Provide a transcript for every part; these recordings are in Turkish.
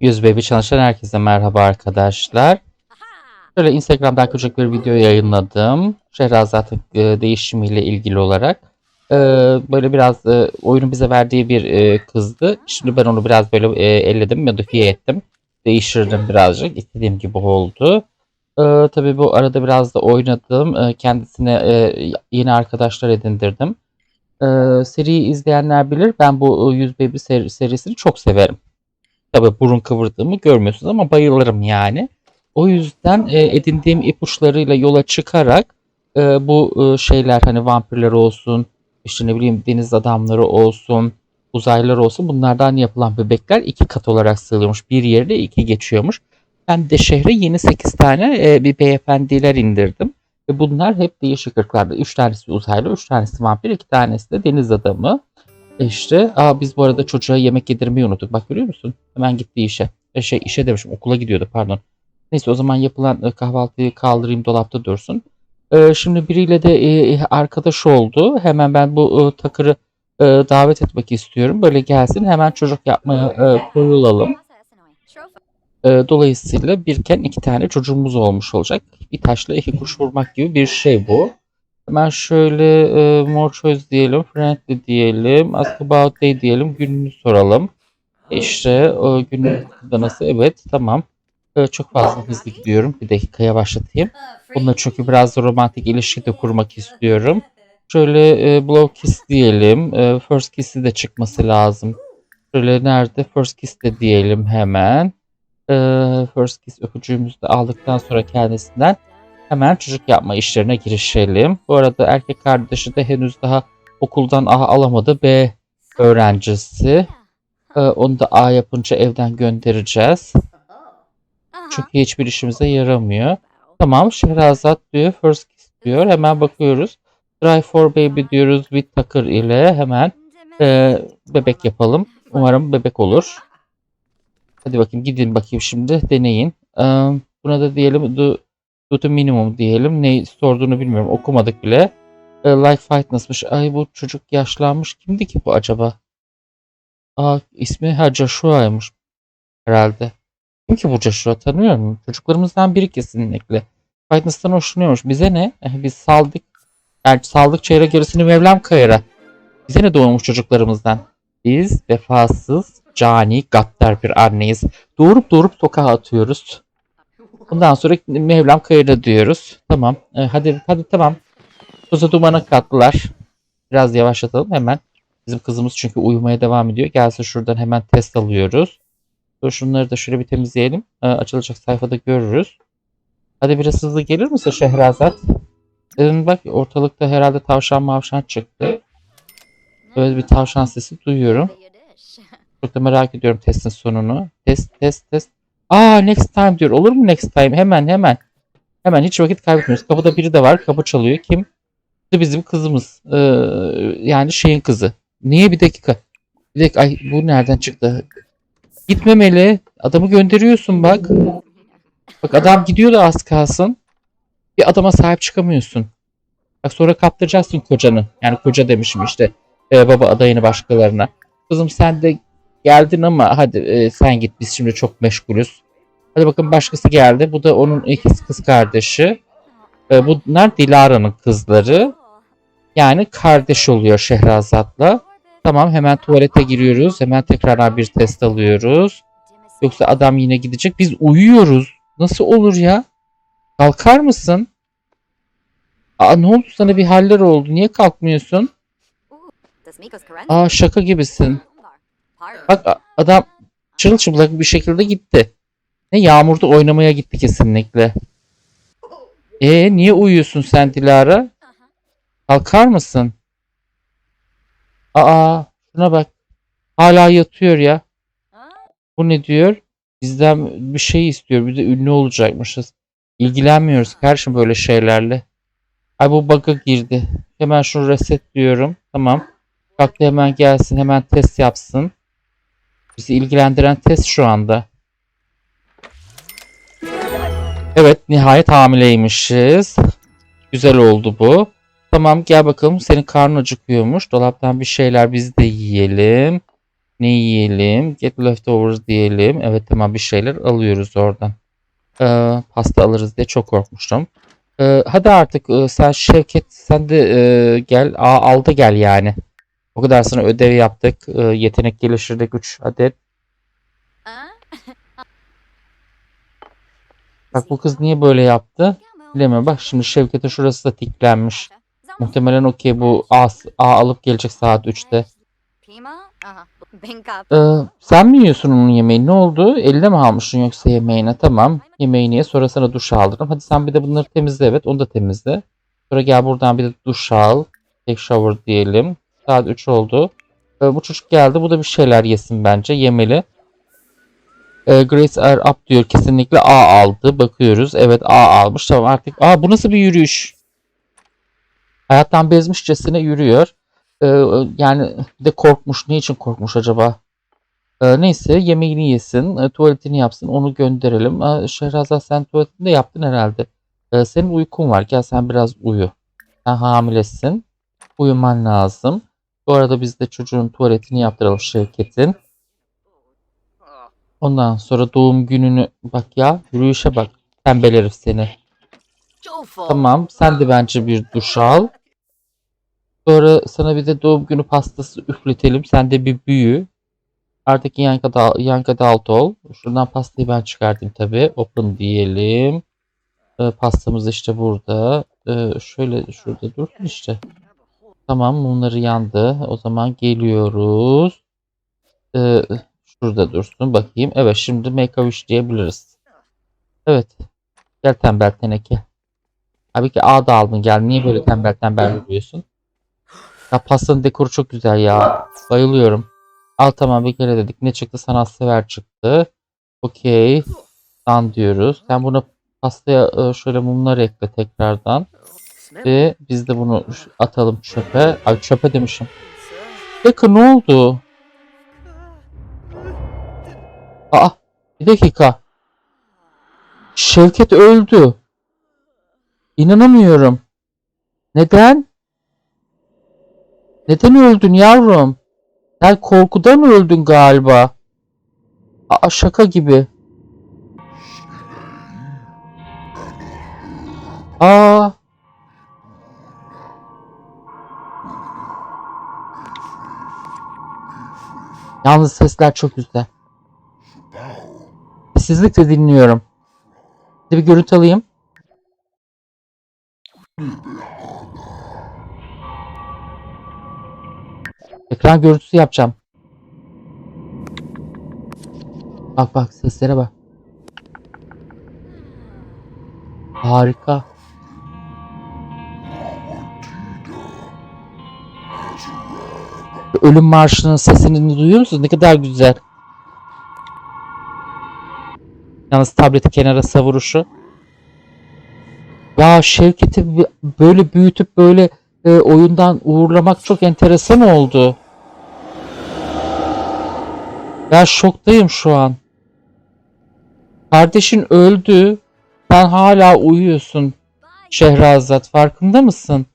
100 Baby çalışan herkese merhaba arkadaşlar. Şöyle Instagram'dan küçük bir video yayınladım. Şehrazat'ın e, değişimiyle ilgili olarak. E, böyle biraz e, oyunun bize verdiği bir e, kızdı. Şimdi ben onu biraz böyle e, elledim, modifiye ettim. Değiştirdim birazcık. İstediğim gibi oldu. E, tabii bu arada biraz da oynadım. E, kendisine e, yeni arkadaşlar edindirdim. E, seriyi izleyenler bilir. Ben bu e, 100 Baby seri- serisini çok severim. Tabii burun kıvırdığımı görmüyorsunuz ama bayılırım yani. O yüzden e, edindiğim ipuçlarıyla yola çıkarak e, bu e, şeyler hani vampirler olsun, işte ne bileyim deniz adamları olsun, uzaylılar olsun bunlardan yapılan bebekler iki kat olarak sığılıyormuş. Bir yerde iki geçiyormuş. Ben de şehre yeni 8 tane e, bir beyefendiler indirdim. Ve bunlar hep değişik ırklarda. 3 tanesi uzaylı, 3 tanesi vampir, 2 tanesi de deniz adamı. E İşte aa biz bu arada çocuğa yemek yedirmeyi unuttuk. Bak görüyor musun? Hemen gitti işe. E şey işe demişim okula gidiyordu pardon. Neyse o zaman yapılan e, kahvaltıyı kaldırayım dolapta dursun. E, şimdi biriyle de e, arkadaş oldu. Hemen ben bu e, takırı e, davet etmek istiyorum. Böyle gelsin hemen çocuk yapmaya e, koyulalım. E, dolayısıyla birken iki tane çocuğumuz olmuş olacak. Bir taşla iki kuş vurmak gibi bir şey bu. Hemen şöyle e, more choice diyelim, friendly diyelim, ask about day diyelim, gününü soralım. İşte o günün da nasıl? Evet, tamam. E, çok fazla hızlı gidiyorum. Bir dakika yavaşlatayım. Bununla çünkü biraz da romantik ilişki de kurmak istiyorum. Şöyle e, blow kiss diyelim. E, first kiss'i de çıkması lazım. Şöyle nerede? First kiss de diyelim hemen. E, first kiss öpücüğümüzü de aldıktan sonra kendisinden hemen çocuk yapma işlerine girişelim. Bu arada erkek kardeşi de henüz daha okuldan A alamadı. B öğrencisi. Ee, onu da A yapınca evden göndereceğiz. Çünkü hiçbir işimize yaramıyor. Tamam Şehrazat diyor. First kiss diyor. Hemen bakıyoruz. Try for baby diyoruz. With takır ile hemen e, bebek yapalım. Umarım bebek olur. Hadi bakayım gidin bakayım şimdi deneyin. Ee, buna da diyelim do, to minimum diyelim. Ne sorduğunu bilmiyorum. Okumadık bile. Ee, like fight nasılmış? Ay bu çocuk yaşlanmış. Kimdi ki bu acaba? Aa ismi ha Joshua'ymış herhalde. Kim ki bu Joshua tanıyor musun? Çocuklarımızdan biri kesinlikle. Fightness'tan hoşlanıyormuş. Bize ne? Eh, biz saldık. Yani saldık çeyrek yarısını Mevlam Kayır'a. Bize ne doğmuş çocuklarımızdan? Biz vefasız, cani, gaddar bir anneyiz. Doğurup doğurup sokağa atıyoruz. Bundan sonra Mevlam Kayır'a diyoruz. Tamam. Eh, hadi hadi tamam. Tuza dumana kattılar. Biraz yavaşlatalım hemen. Bizim kızımız çünkü uyumaya devam ediyor. Gelsin şuradan hemen test alıyoruz. Dur şunları da şöyle bir temizleyelim. Ee, açılacak sayfada görürüz. Hadi biraz hızlı gelir misin Şehrazat? Ee, bak ortalıkta herhalde tavşan mavşan çıktı. Böyle bir tavşan sesi duyuyorum. Çok da merak ediyorum testin sonunu. Test test test. Aa next time diyor. Olur mu next time? Hemen hemen. Hemen hiç vakit kaybetmiyoruz. Kapıda biri de var. Kapı çalıyor. Kim? Bizim kızımız. Ee, yani şeyin kızı. Niye bir dakika? Bir dakika. Ay bu nereden çıktı? Gitmemeli. Adamı gönderiyorsun bak. Bak adam gidiyor da az kalsın. Bir adama sahip çıkamıyorsun. Bak sonra kaptıracaksın kocanı. Yani koca demişim işte. Ee, baba adayını başkalarına. Kızım sen de geldin ama hadi e, sen git biz şimdi çok meşgulüz. Hadi bakın başkası geldi. Bu da onun ikiz kız kardeşi. Ee, bunlar Dilara'nın kızları. Yani kardeş oluyor Şehrazat'la. Tamam hemen tuvalete giriyoruz. Hemen tekrardan bir test alıyoruz. Yoksa adam yine gidecek. Biz uyuyoruz. Nasıl olur ya? Kalkar mısın? Aa ne oldu sana bir haller oldu. Niye kalkmıyorsun? Aa şaka gibisin. Bak adam çırılçıplak bir şekilde gitti. Ne yağmurda oynamaya gitti kesinlikle. E niye uyuyorsun sen Dilara? Kalkar mısın? Aa şuna bak. Hala yatıyor ya. Bu ne diyor? Bizden bir şey istiyor. Bir de ünlü olacakmışız. İlgilenmiyoruz karşım böyle şeylerle. Ay bu bug'a girdi. Hemen şunu reset diyorum. Tamam. Kalktı hemen gelsin. Hemen test yapsın. Bizi ilgilendiren test şu anda. Evet nihayet hamileymişiz. Güzel oldu bu. Tamam gel bakalım senin karnın acıkıyormuş. Dolaptan bir şeyler biz de yiyelim. Ne yiyelim? Get leftovers diyelim. Evet tamam bir şeyler alıyoruz oradan. Ee, pasta alırız diye çok korkmuştum. Ee, hadi artık e, sen Şevket sen de e, gel. Al da gel yani. O kadar sana ödev yaptık. Ee, yetenek geliştirdik 3 adet. Bak bu kız niye böyle yaptı? Bilemiyorum. Bak şimdi Şevket'in şurası da tiklenmiş. Muhtemelen okey bu A, A alıp gelecek saat 3'te. Ee, sen mi yiyorsun onun yemeğini? Ne oldu? Elde mi almışsın yoksa yemeğine? Tamam. Yemeğini ye. Sonra sana duş aldırırım. Hadi sen bir de bunları temizle. Evet onu da temizle. Sonra gel buradan bir de duş al. Take shower diyelim. Saat 3 oldu. Ee, bu çocuk geldi. Bu da bir şeyler yesin bence. Yemeli. Ee, Grace are up diyor. Kesinlikle A aldı. Bakıyoruz. Evet A almış. Tamam artık. Aa bu nasıl bir yürüyüş? Hayattan bezmişçesine yürüyor. Ee, yani de korkmuş. Ne için korkmuş acaba? Ee, neyse yemeğini yesin. e, tuvaletini yapsın. Onu gönderelim. Ee, Şehrazat sen tuvaletini de yaptın herhalde. Ee, senin uykun var. Gel sen biraz uyu. Sen hamilesin. Uyuman lazım. Bu arada biz de çocuğun tuvaletini yaptıralım Şevket'in. Ondan sonra doğum gününü bak ya yürüyüşe bak. Tembel herif seni. Tamam sen de bence bir duş al. Sonra sana bir de doğum günü pastası üfletelim. Sen de bir büyü. Artık young adult, young adult ol. Şuradan pastayı ben çıkartayım tabi. Open diyelim. Ee, pastamız işte burada. Ee, şöyle şurada dursun işte. Tamam bunları yandı. O zaman geliyoruz. Ee, şurada dursun bakayım. Evet şimdi make a wish diyebiliriz. Evet. Gel tembel teneke. Abi ki A da aldın gel. Niye böyle tembel tembel yürüyorsun? Ya pastanın dekoru çok güzel ya. Bayılıyorum. Al tamam bir kere dedik. Ne çıktı? Sanatsever çıktı. Okey. Dan diyoruz. Sen buna pastaya e, şöyle mumlar ekle tekrardan. Ve biz de bunu atalım çöpe. Ay çöpe demişim. Dakika ne oldu? Aa bir dakika. Şevket öldü. İnanamıyorum. Neden? Neden öldün yavrum? Sen korkudan öldün galiba. Aa şaka gibi. Aa. Yalnız sesler çok güzel. Sessizlikle dinliyorum. Bir bir görüntü alayım. Ekran görüntüsü yapacağım. Bak bak seslere bak. Harika. Ölüm marşının sesini duyuyor musunuz? Ne kadar güzel. Yalnız tableti kenara savuruşu. Ya Şevket'i böyle büyütüp böyle e, oyundan uğurlamak çok enteresan oldu. Ya şoktayım şu an. Kardeşin öldü. Sen hala uyuyorsun. Şehrazat farkında mısın?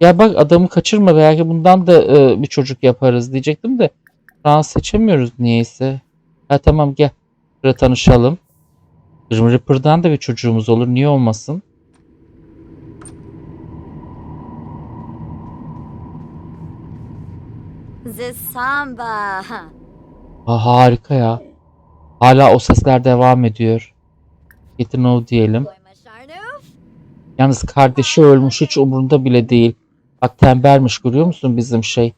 Ya bak adamı kaçırma belki bundan da e, bir çocuk yaparız diyecektim de. An seçemiyoruz niyeyse. Ha tamam gel. Şurada tanışalım. Grim Reaper'dan da bir çocuğumuz olur. Niye olmasın? The samba. Ha, harika ya. Hala o sesler devam ediyor. Get to know diyelim. Yalnız kardeşi ölmüş hiç umurunda bile değil. Bak tembelmiş görüyor musun bizim şey.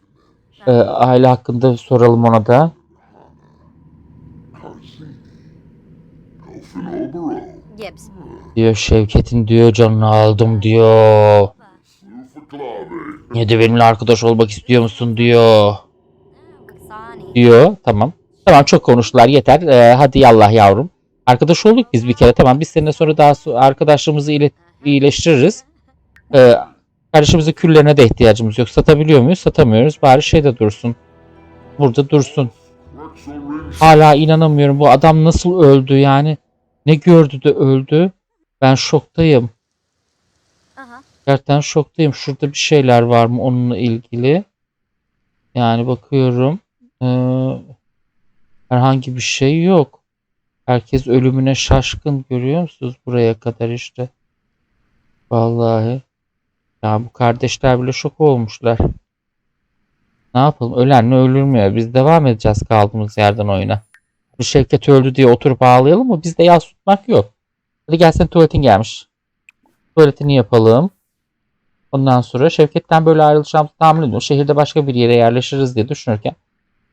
Ee, aile hakkında soralım ona da. Diyor Şevket'in diyor canını aldım diyor. Ne de benimle arkadaş olmak istiyor musun diyor. Diyor. Tamam. Tamam çok konuştular yeter. Ee, hadi yallah yavrum. Arkadaş olduk biz bir kere tamam. Biz seninle sonra daha arkadaşlığımızı ile- iyileştiririz. Ee, kardeşimizin küllerine de ihtiyacımız yok. Satabiliyor muyuz? Satamıyoruz. Bari şey de dursun. Burada dursun. Hala inanamıyorum. Bu adam nasıl öldü yani? Ne gördü de öldü? Ben şoktayım. Aha. Gerçekten şoktayım. Şurada bir şeyler var mı onunla ilgili? Yani bakıyorum. Ee, herhangi bir şey yok. Herkes ölümüne şaşkın görüyor musunuz buraya kadar işte. Vallahi. Ya bu kardeşler bile şok olmuşlar. Ne yapalım? Ölenle ölülmüyor. Biz devam edeceğiz kaldığımız yerden oyuna. Bir Şevket öldü diye oturup ağlayalım mı? Bizde yas tutmak yok. Hadi gel sen tuvaletin gelmiş. Tuvaletini yapalım. Ondan sonra Şevket'ten böyle ayrılacağımızı tahmin ediyorum. Şehirde başka bir yere yerleşiriz diye düşünürken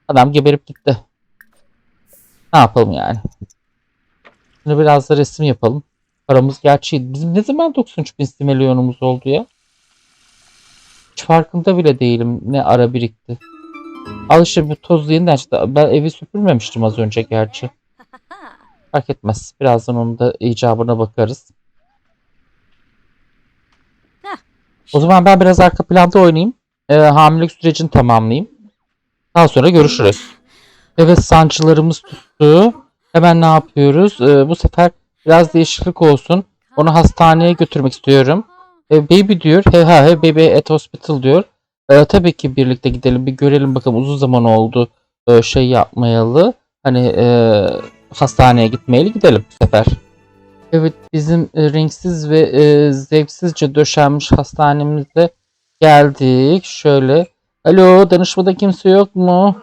adam geberip gitti. Ne yapalım yani? Şimdi biraz da resim yapalım. Paramız gerçi bizim ne zaman 93 bin similyonumuz oldu ya? Hiç farkında bile değilim ne ara birikti. Al işte bu toz yeniden çıktı. Ben evi süpürmemiştim az önce gerçi. Fark etmez. Birazdan onun da icabına bakarız. O zaman ben biraz arka planda oynayayım. Ee, hamilelik sürecini tamamlayayım. Daha sonra görüşürüz. Evet sancılarımız tuttu. Hemen ne yapıyoruz? Ee, bu sefer biraz değişiklik olsun. Onu hastaneye götürmek istiyorum. E, baby diyor. He ha he baby at hospital diyor. E, tabii ki birlikte gidelim bir görelim bakalım uzun zaman oldu e, şey yapmayalı. Hani e, hastaneye gitmeyeli gidelim bu sefer. Evet bizim e, renksiz ve e, zevksizce döşenmiş hastanemize geldik. Şöyle. Alo danışmada kimse yok mu?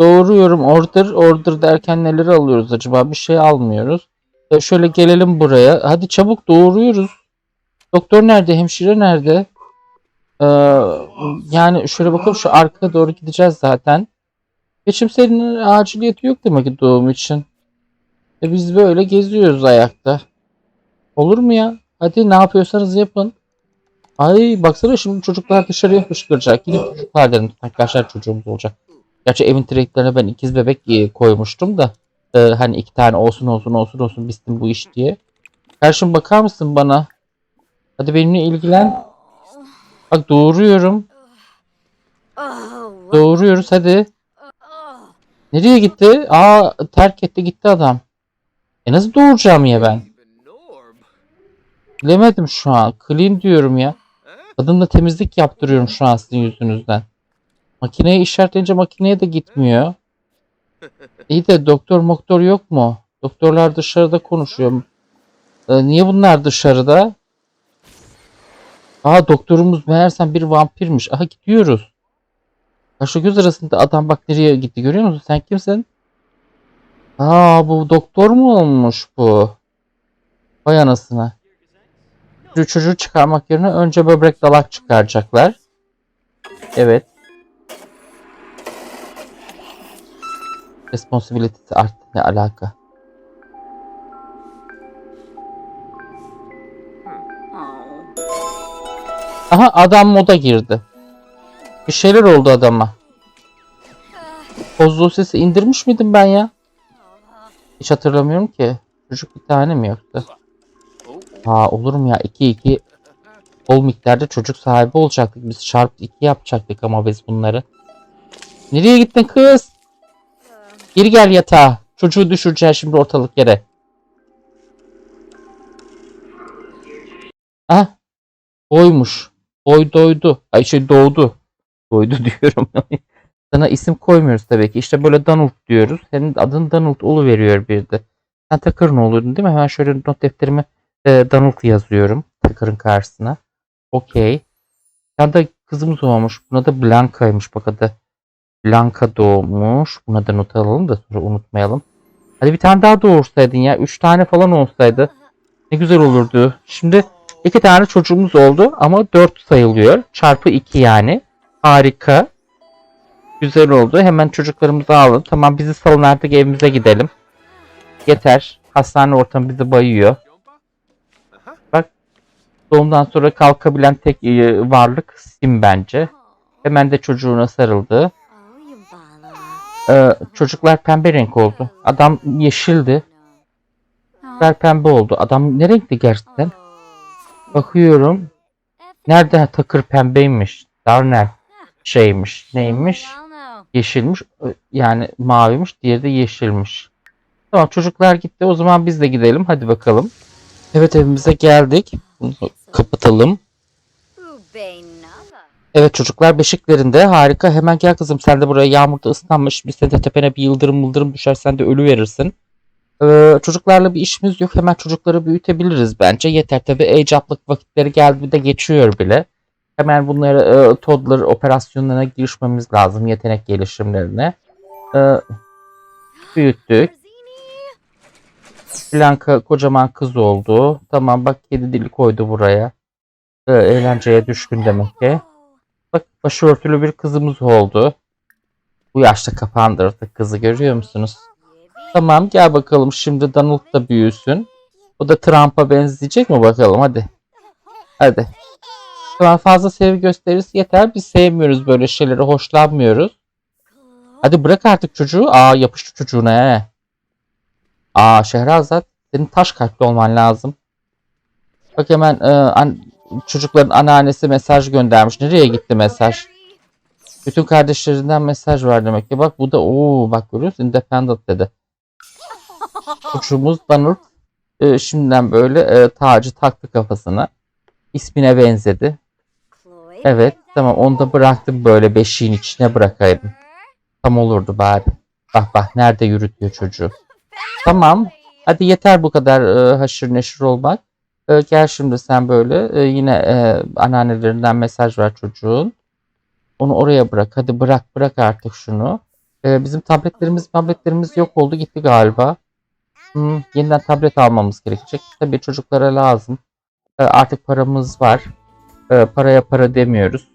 Doğruyorum order order derken neleri alıyoruz acaba? Bir şey almıyoruz. E, şöyle gelelim buraya. Hadi çabuk doğuruyoruz. Doktor nerede? Hemşire nerede? Ee, yani şöyle bakalım şu arkaya doğru gideceğiz zaten. Geçim serinin aciliyeti yok demek ki doğum için. E biz böyle geziyoruz ayakta. Olur mu ya? Hadi ne yapıyorsanız yapın. Ay baksana şimdi çocuklar dışarıya fışkıracak. Yine çocuklar dedim. Arkadaşlar çocuğumuz olacak. Gerçi evin direklerine ben ikiz bebek koymuştum da. e, hani iki tane olsun olsun olsun olsun bitsin bu iş diye. Karşım bakar mısın bana? Hadi benimle ilgilen. Bak doğuruyorum. Doğuruyoruz hadi. Nereye gitti? Aa terk etti gitti adam. E nasıl doğuracağım ya ben? Bilemedim şu an. Clean diyorum ya. Kadınla temizlik yaptırıyorum şu an sizin yüzünüzden. Makineye işaretleyince makineye de gitmiyor. İyi de doktor moktor yok mu? Doktorlar dışarıda konuşuyor. Ee, niye bunlar dışarıda? Aa doktorumuz meğersem bir vampirmiş. Aha gidiyoruz. Kaşı göz arasında adam bak nereye gitti görüyor musun? Sen kimsin? Aa bu doktor mu olmuş bu? Vay anasına. Çocuğu çıkarmak yerine önce böbrek dalak çıkaracaklar. Evet. Responsibility arttı ne alaka? Aha adam moda girdi. Bir şeyler oldu adama. Bozduğu sesi indirmiş miydim ben ya? Hiç hatırlamıyorum ki. Çocuk bir tane mi yoktu? Ha olur mu ya? 2 2 bol miktarda çocuk sahibi olacaktık. Biz çarpı 2 yapacaktık ama biz bunları. Nereye gittin kız? Geri gel yatağa. Çocuğu düşüreceğiz şimdi ortalık yere. Ah. Boymuş. Boy doydu. Ay şey doğdu. Doydu diyorum. Sana isim koymuyoruz tabii ki. İşte böyle Donald diyoruz. Senin adın Donald veriyor bir de. Sen Takır'ın oluyordun değil mi? Hemen şöyle not defterime e, Donald yazıyorum. Takır'ın karşısına. Okey. Ya da kızımız doğmuş. Buna da Blanca'ymış bak adı. Blanca doğmuş. Buna da not alalım da sonra unutmayalım. Hadi bir tane daha doğursaydın ya. Üç tane falan olsaydı. Ne güzel olurdu. Şimdi iki tane çocuğumuz oldu ama dört sayılıyor. Çarpı iki yani. Harika. Güzel oldu. Hemen çocuklarımızı alın. Tamam bizi salın artık evimize gidelim. Yeter. Hastane ortamı bizi bayıyor. Doğumdan sonra kalkabilen tek e, varlık Sim bence. Hemen de çocuğuna sarıldı. Ee, çocuklar pembe renk oldu. Adam yeşildi. Çocuklar pembe oldu. Adam ne renkti gerçekten? Bakıyorum. Nerede takır pembeymiş. Darnell şeymiş. Neymiş? Yeşilmiş. Yani mavimiş. Diğeri de yeşilmiş. Tamam çocuklar gitti. O zaman biz de gidelim. Hadi bakalım. Evet evimize geldik. Bunu kapatalım. Evet çocuklar beşiklerinde harika. Hemen gel kızım sen de buraya yağmurda ıslanmış. Bir de tepene bir yıldırım mıldırım düşer sen de ölü verirsin. Ee, çocuklarla bir işimiz yok. Hemen çocukları büyütebiliriz bence. Yeter tabii ecaplık vakitleri geldi de geçiyor bile. Hemen bunları e, toddler operasyonlarına girişmemiz lazım. Yetenek gelişimlerine. Ee, büyüttük. Blanka kocaman kız oldu. Tamam bak kedi dili koydu buraya. Ee, eğlenceye düşkün demek ki. Bak başörtülü bir kızımız oldu. Bu yaşta kapandırdık kızı görüyor musunuz? Tamam gel bakalım şimdi Donald da büyüsün. O da Trump'a benzeyecek mi bakalım hadi. Hadi. Tamam fazla sevgi gösteririz yeter. Biz sevmiyoruz böyle şeyleri hoşlanmıyoruz. Hadi bırak artık çocuğu. Aa yapıştı çocuğuna he. Aa Şehrazat senin taş kalpli olman lazım. Bak hemen e, an- çocukların anneannesi mesaj göndermiş. Nereye gitti mesaj? Bütün kardeşlerinden mesaj var demek ki. Bak bu da ooo bak görüyorsun independent dedi. Çocuğumuz Donald e, şimdiden böyle e, tacı taktı kafasına. İsmine benzedi. Evet tamam onu da bıraktım böyle beşiğin içine bırakaydım. Tam olurdu bari. Bak bak nerede yürütüyor çocuğu. Tamam. Hadi yeter bu kadar e, haşır neşir olmak. E, gel şimdi sen böyle e, yine e, anneannelerinden mesaj ver çocuğun. Onu oraya bırak. Hadi bırak bırak artık şunu. E, bizim tabletlerimiz tabletlerimiz yok oldu gitti galiba. Hmm, yeniden tablet almamız gerekecek. Tabii çocuklara lazım. E, artık paramız var. E, paraya para demiyoruz.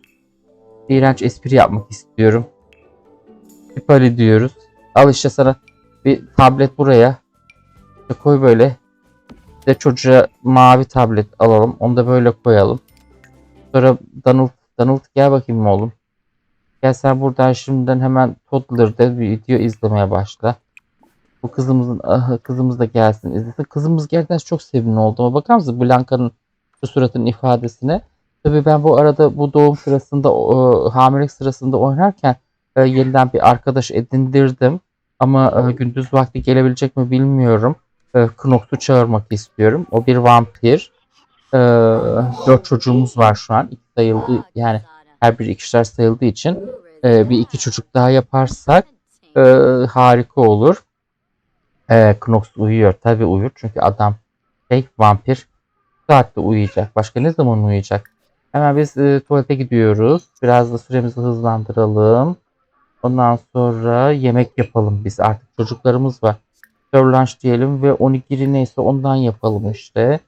İğrenç espri yapmak istiyorum. Pipali diyoruz. Al işte sana bir tablet buraya. İşte koy böyle. Bir de çocuğa mavi tablet alalım. Onu da böyle koyalım. Sonra Donald, Donald gel bakayım oğlum. Gel sen buradan şimdiden hemen Toddler'da video izlemeye başla. Bu kızımızın ah, kızımız da gelsin izlesin. Kızımız gerçekten çok sevimli oldu ama bakar mısın Blanka'nın şu suratın ifadesine. Tabii ben bu arada bu doğum sırasında o, hamilelik sırasında oynarken e, yeniden bir arkadaş edindirdim. Ama e, gündüz vakti gelebilecek mi bilmiyorum. E, Knox'u çağırmak istiyorum. O bir vampir. E, dört çocuğumuz var şu an. İki sayıldı yani her biri ikişer sayıldığı için e, bir iki çocuk daha yaparsak e, harika olur. E, Knox uyuyor. Tabii uyur. Çünkü adam şey vampir. Saatte uyuyacak. Başka ne zaman uyuyacak? Hemen biz e, tuvalete gidiyoruz. Biraz da süremizi hızlandıralım. Ondan sonra yemek yapalım biz. Artık çocuklarımız var. Lunch diyelim ve onigiri neyse ondan yapalım işte.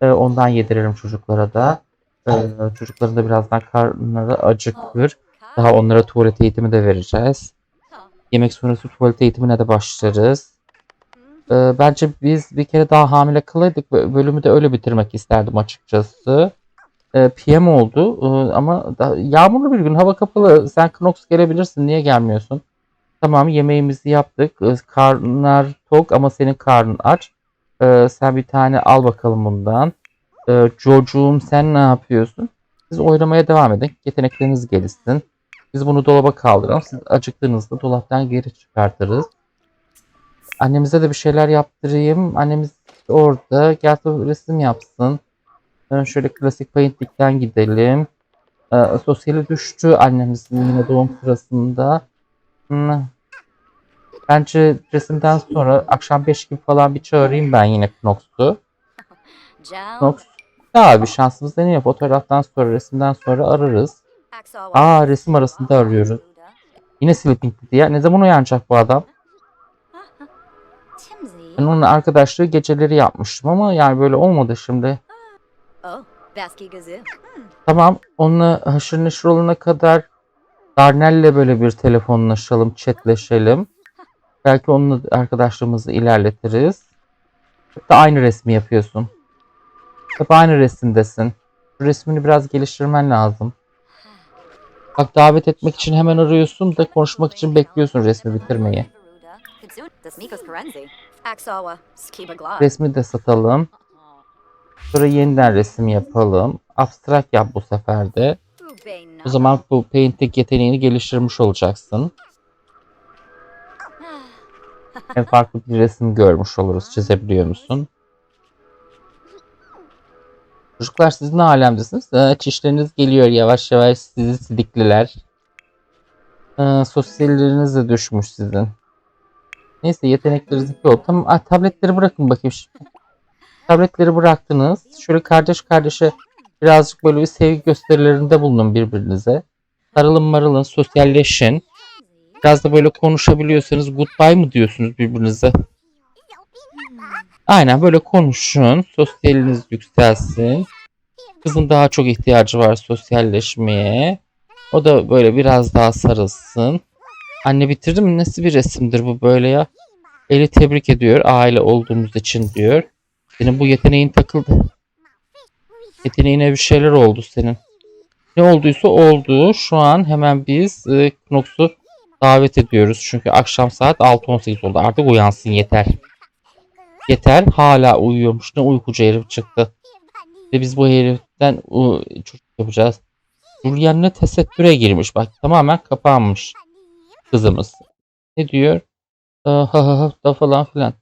E, ondan yedirelim çocuklara da. E, çocukların da birazdan karnları acıkır. Daha onlara tuvalet eğitimi de vereceğiz. Yemek sonrası tuvalet eğitimine de başlarız. Ee, bence biz bir kere daha hamile kalaydık. Bö- Bölümü de öyle bitirmek isterdim açıkçası. Ee, PM oldu Ee, ama da- yağmurlu bir gün hava kapalı. Sen Knox gelebilirsin. Niye gelmiyorsun? Tamam yemeğimizi yaptık. Ee, Karnlar tok ama senin karnın aç. Ee, sen bir tane al bakalım bundan. Ee, çocuğum sen ne yapıyorsun? Siz oynamaya devam edin. Yetenekleriniz gelişsin. Biz bunu dolaba kaldıralım. Siz acıktığınızda dolaptan geri çıkartırız. Annemize de bir şeyler yaptırayım. Annemiz orada. Gel de resim yapsın. Ben şöyle klasik paintlikten gidelim. Ee, sosyali düştü annemizin yine doğum sırasında. Hmm. Bence resimden sonra akşam 5 gibi falan bir çağırayım ben yine Knox'u. Knox. Ya bir şansımız deniyor. Fotoğraftan sonra resimden sonra ararız. Aa resim arasında arıyoruz. Yine sleeping diye. Ne zaman uyanacak bu adam? Ben onunla arkadaşlığı geceleri yapmıştım ama yani böyle olmadı şimdi. Oh, Gazoo. Tamam onunla haşır neşir olana kadar Darnell'le böyle bir telefonlaşalım, chatleşelim. Belki onunla arkadaşlığımızı ilerletiriz. Hep de aynı resmi yapıyorsun. Hep aynı resimdesin. Şu resmini biraz geliştirmen lazım. Bak davet etmek için hemen arıyorsun da konuşmak için bekliyorsun resmi bitirmeyi. Resmi de satalım. Sonra yeniden resim yapalım. Abstrak yap bu sefer de. O zaman bu painting yeteneğini geliştirmiş olacaksın. Hem farklı bir görmüş oluruz. Çizebiliyor musun? Resim görmüş oluruz. Çizebiliyor musun? Çocuklar siz ne alemdesiniz? Ee, çişleriniz geliyor yavaş yavaş sizi sidikliler. Ee, sosyalleriniz de düşmüş sizin. Neyse yetenekleriniz iyi oldu. Tamam ah, tabletleri bırakın bakayım. şimdi. Tabletleri bıraktınız. Şöyle kardeş kardeşe birazcık böyle bir sevgi gösterilerinde bulunun birbirinize. Sarılın marılın sosyalleşin. Biraz da böyle konuşabiliyorsanız goodbye mı diyorsunuz birbirinize? Aynen böyle konuşun. Sosyaliniz yükselsin. Kızın daha çok ihtiyacı var sosyalleşmeye. O da böyle biraz daha sarılsın. Anne bitirdi mi? Nasıl bir resimdir bu böyle ya? Eli tebrik ediyor aile olduğumuz için diyor. Senin bu yeteneğin takıldı. Yeteneğine bir şeyler oldu senin. Ne olduysa oldu. Şu an hemen biz e, Knox'u davet ediyoruz. Çünkü akşam saat 6.18 oldu. Artık uyansın yeter. Yeter. Hala uyuyormuş. Ne uykucu herif çıktı. Ve biz bu heriften çocuk yapacağız. Julian'la tesettüre girmiş. Bak tamamen kapanmış kızımız. Ne diyor? Ha ha ha da falan filan.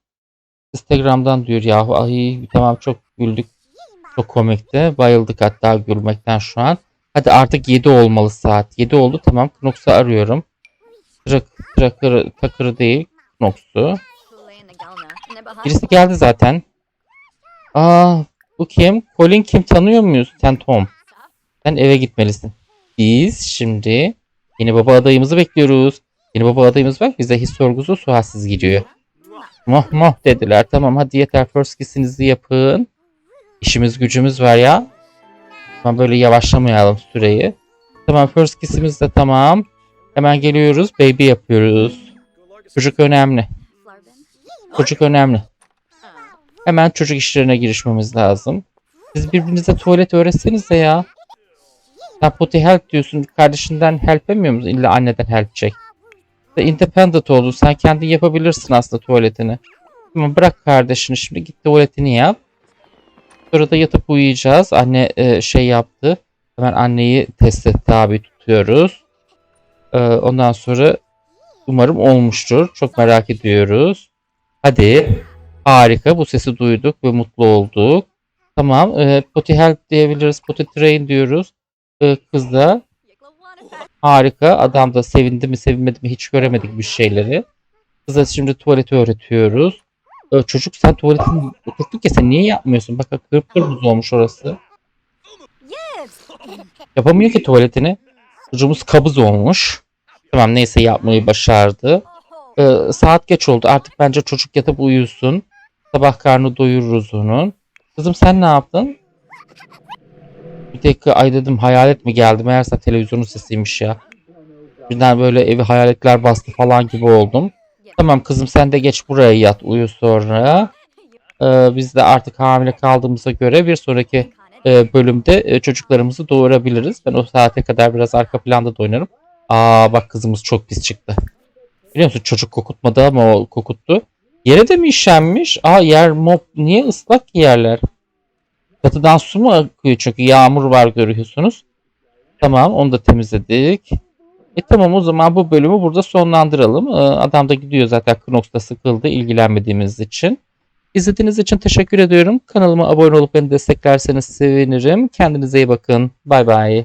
Instagram'dan diyor yahu ay tamam çok güldük. Çok komikti. Bayıldık hatta gülmekten şu an. Hadi artık 7 olmalı saat. 7 oldu tamam. Knox'u arıyorum. Trak, trakırı, takırı değil. Knox'u. Birisi geldi zaten. Aa bu kim? Colin kim tanıyor muyuz? Sen Tom. Sen eve gitmelisin. Biz şimdi yeni baba adayımızı bekliyoruz. Yeni baba adayımız bak bize hiç sorgusu sualsiz giriyor. Moh moh dediler. Tamam hadi yeter first kiss'inizi yapın. İşimiz gücümüz var ya. Tamam böyle yavaşlamayalım süreyi. Tamam first kiss'imiz de tamam. Hemen geliyoruz. Baby yapıyoruz. Çocuk önemli. Çocuk önemli. Hemen çocuk işlerine girişmemiz lazım. Siz birbirinize tuvalet öğretsenize ya. Sen help diyorsun. Kardeşinden help emiyor musun? İlla anneden help çek. Independent oldun. Sen kendin yapabilirsin aslında tuvaletini. Tamam bırak kardeşini şimdi git tuvaletini yap. Sonra da yatıp uyuyacağız. Anne e, şey yaptı. Hemen anneyi teste tabi tutuyoruz. E, ondan sonra umarım olmuştur. Çok merak ediyoruz. Hadi. Harika. Bu sesi duyduk ve mutlu olduk. Tamam. E, potty help diyebiliriz. Potty train diyoruz. E, kız harika. Adam da sevindi mi sevinmedi mi hiç göremedik bir şeyleri. Kıza şimdi tuvaleti öğretiyoruz. E, çocuk sen tuvaletini oturttuk ya sen niye yapmıyorsun? Bak kıpkırmızı olmuş orası. Yapamıyor ki tuvaletini. Çocuğumuz kabız olmuş. Tamam neyse yapmayı başardı. Ee, saat geç oldu. Artık bence çocuk yatıp uyusun. Sabah karnı doyururuz onun. Kızım sen ne yaptın? Bir dakika ay dedim hayalet mi geldi? Meğerse televizyonun sesiymiş ya. Birden böyle evi hayaletler bastı falan gibi oldum. Tamam kızım sen de geç buraya yat uyu sonra. Ee, biz de artık hamile kaldığımıza göre bir sonraki e, bölümde e, çocuklarımızı doğurabiliriz. Ben o saate kadar biraz arka planda da oynarım. Aa bak kızımız çok pis çıktı. Biliyor musun çocuk kokutmadı ama o kokuttu. Yere de mi işenmiş? Aa yer mop niye ıslak yerler? Çatıdan su mu akıyor çünkü yağmur var görüyorsunuz. Tamam onu da temizledik. E tamam o zaman bu bölümü burada sonlandıralım. Ee, adam da gidiyor zaten Knox'ta sıkıldı ilgilenmediğimiz için. İzlediğiniz için teşekkür ediyorum. Kanalıma abone olup beni desteklerseniz sevinirim. Kendinize iyi bakın. Bay bay.